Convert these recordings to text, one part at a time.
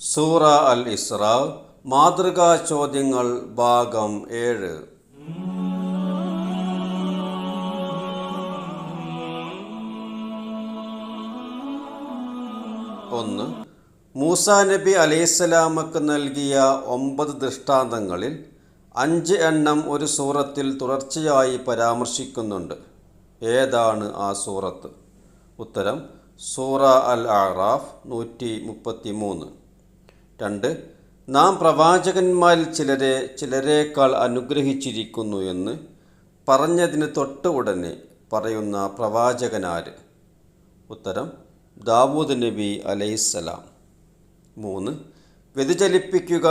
സൂറ അൽ ഇസ്ര മാതൃകാ ചോദ്യങ്ങൾ ഭാഗം ഏഴ്. ഒന്ന് മൂസ നബി അലൈസലാമക്ക് നൽകിയ ഒമ്പത് ദൃഷ്ടാന്തങ്ങളിൽ അഞ്ച് എണ്ണം ഒരു സൂറത്തിൽ തുടർച്ചയായി പരാമർശിക്കുന്നുണ്ട്. ഏതാണ് ആ സൂറത്ത്? ഉത്തരം സൂറ അൽ ആറാഫ് നൂറ്റി മുപ്പത്തി മൂന്ന് രണ്ട് നാം പ്രവാചകന്മാരിൽ ചിലരെ ചിലരേക്കാൾ അനുഗ്രഹിച്ചിരിക്കുന്നു എന്ന് പറഞ്ഞതിന് തൊട്ട് ഉടനെ പറയുന്ന പ്രവാചകനാര്? ഉത്തരം ദാവൂദ് നബി അലൈസലാം മൂന്ന് വ്യതിചലിപ്പിക്കുക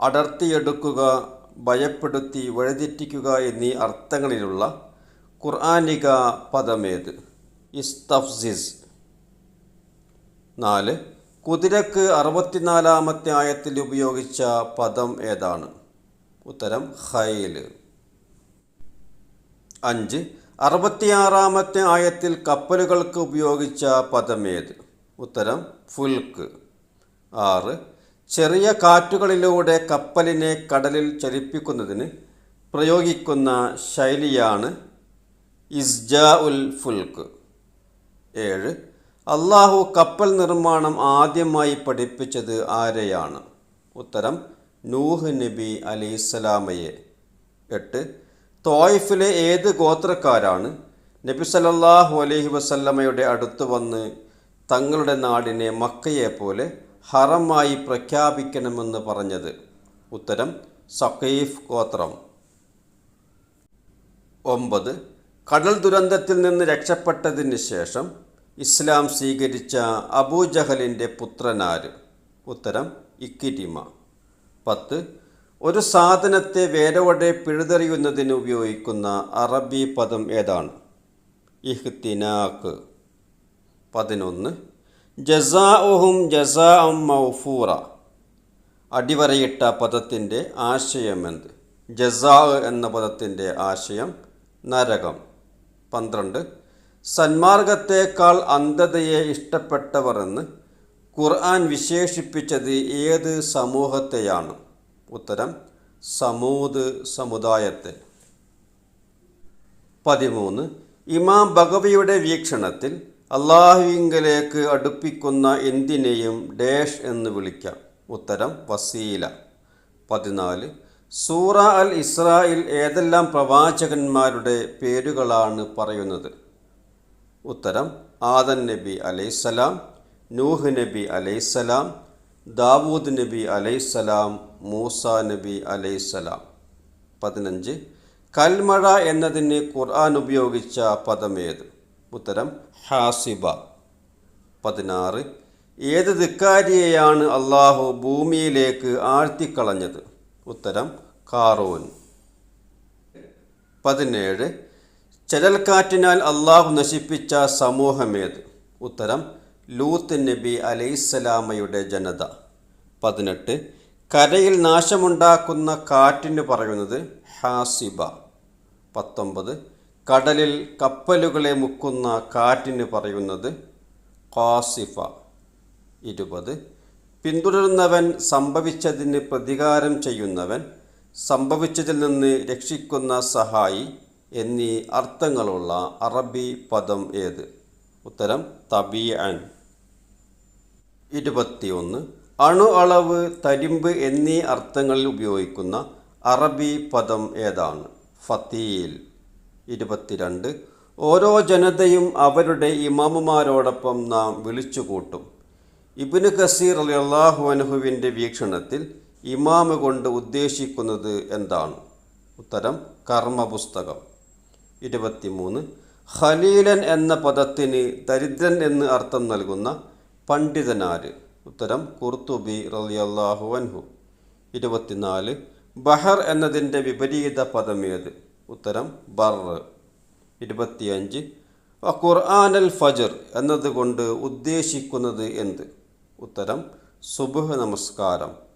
അടർത്തിയെടുക്കുക ഭയപ്പെടുത്തി വഴിതെറ്റിക്കുക എന്നീ അർത്ഥങ്ങളിലുള്ള ഖുർആാനിക പദമേത്? ഇസ്തഫ്സിസ്. നാല് കുതിരക്ക് അറുപത്തിനാലാമത്തെ ആയത്തിൽ ഉപയോഗിച്ച പദം ഏതാണ്? ഉത്തരം ഖൈൽ അഞ്ച്. അറുപത്തിയാറാമത്തെ ആയത്തിൽ കപ്പലുകൾക്ക് ഉപയോഗിച്ച പദം ഏത്? ഉത്തരം ഫുൽക്ക്. ആറ്. ചെറിയ കാറ്റുകളിലൂടെ കപ്പലിനെ കടലിൽ ചലിപ്പിക്കുന്നതിന് പ്രയോഗിക്കുന്ന ശൈലിയാണ് ഇസ്ജാ ഉൽ ഫുൽക്ക്. ഏഴ്. അള്ളാഹു കപ്പൽ നിർമ്മാണം ആദ്യമായി പഠിപ്പിച്ചത് ആരെയാണ്? ഉത്തരം നൂഹ് നബി അലൈഹിസ്സലാമയെ. എട്ട് തോയിഫിലെ ഏത് ഗോത്രക്കാരാണ്? നബി സല്ലല്ലാഹു അലഹി വസല്ലമയുടെ അടുത്ത് വന്ന് തങ്ങളുടെ നാടിനെ മക്കയെ പോലെ ഹറമായി പ്രഖ്യാപിക്കണമെന്ന് പറഞ്ഞത്. ഉത്തരം സഖീഫ് ഗോത്രം. ഒമ്പത് കടൽ ദുരന്തത്തിൽ നിന്ന് രക്ഷപ്പെട്ടതിന് ശേഷം ഇസ്ലാം സ്വീകരിച്ച അബൂജഹലിന്റെ പുത്രനാര്? ഉത്തരം ഇക്കിരിമ. പത്ത് ഒരു സാധനത്തെ വേരോടെ പിഴുതെറിയുന്നതിന് ഉപയോഗിക്കുന്ന അറബി പദം ഏതാണ്? ഇഹ്തിനാക്ക്. പതിനൊന്ന് ജസാഉഹും ജസാ മൗഫൂറ. അടിവരയിട്ട പദത്തിന്റെ ആശയമെന്ത്? ജസാ എന്ന പദത്തിന്റെ ആശയം നരകം. പന്ത്രണ്ട് സന്മാർഗത്തേക്കാൾ അന്ധതയെ ഇഷ്ടപ്പെട്ടവർ എന്ന് ഖുർആൻ വിശേഷിപ്പിച്ചത് ഏത് സമൂഹത്തെയാണ്? ഉത്തരം സമൂത് സമുദായത്തെ. പതിമൂന്ന് ഇമാം ബഗവിയുടെ വീക്ഷണത്തിൽ അള്ളാഹുവിങ്കലേക്ക് അടുപ്പിക്കുന്ന എന്തിനേയും ഡേഷ് എന്ന് വിളിക്കാം. ഉത്തരം വസീല. പതിനാല് സൂറ അൽ ഇസ്രായിൽ ഏതെല്ലാം പ്രവാചകന്മാരുടെ പേരുകളാണ് പറയുന്നത്? ഉത്തരം ആദൻ നബി അലൈസലാം നൂഹ് നബി അലൈസലാം ദാവൂദ് നബി അലൈസലാം മൂസ നബി അലൈസലാം പതിനഞ്ച് കൽമഴ എന്നതിന് ഖുർആൻ ഉപയോഗിച്ച പദമേത് ഉത്തരം ഹാസിബ. പതിനാറ് ഏത് ധിക്കാരിയെയാണ് അള്ളാഹു ഭൂമിയിലേക്ക് ആഴ്ത്തിക്കളഞ്ഞത്? ഉത്തരം കാറൂൻ. പതിനേഴ് ചരൽക്കാറ്റിനാൽ അള്ളാഹു നശിപ്പിച്ച സമൂഹമേത്? ഉത്തരം ലൂത്ത് നബി അലൈസലാമയുടെ ജനത. പതിനെട്ട് കരയിൽ നാശമുണ്ടാക്കുന്ന കാറ്റിന് പറയുന്നത് ഹാസിബ. പത്തൊമ്പത് കടലിൽ കപ്പലുകളെ മുക്കുന്ന കാറ്റിന് പറയുന്നത് ഖാസിഫ. ഇരുപത് പിന്തുടരുന്നവൻ സംഭവിച്ചതിന് പ്രതികാരം ചെയ്യുന്നവൻ സംഭവിച്ചതിൽ നിന്ന് രക്ഷിക്കുന്ന സഹായി എന്നീ അർത്ഥങ്ങളുള്ള അറബി പദം ഏത്? ഉത്തരം തബിയൻ. ഇരുപത്തിയൊന്ന്. അണു അളവ് തരിമ്പ് എന്നീ അർത്ഥങ്ങളിൽ ഉപയോഗിക്കുന്ന അറബി പദം ഏതാണ്? ഫത്തീൽ. ഇരുപത്തിരണ്ട്. ഓരോ ജനതയും അവരുടെ ഇമാമുമാരോടൊപ്പം നാം വിളിച്ചുകൂട്ടും. ഇബിന് കസീർ അലി അള്ളാഹു അനുഹുവിന്റെ വീക്ഷണത്തിൽ ഇമാമ് കൊണ്ട് ഉദ്ദേശിക്കുന്നത് എന്താണ്? ഉത്തരം കർമ്മപുസ്തകം. ഇരുപത്തിമൂന്ന്. ഖലീലൻ എന്ന പദത്തിന് ദരിദ്രൻ എന്ന് അർത്ഥം നൽകുന്ന പണ്ഡിതനാര്? ഉത്തരം കുർത്തുബി റളിയല്ലാഹു അൻഹു. ഇരുപത്തിനാല്. ബഹർ എന്നതിന്റെ വിപരീത പദമേത്? ഉത്തരം ബർ. ഇരുപത്തിയഞ്ച്. ഖുർആൻ അൽ ഫജർ എന്നതുകൊണ്ട് ഉദ്ദേശിക്കുന്നത് എന്ത്? ഉത്തരം സുബഹ് നമസ്കാരം.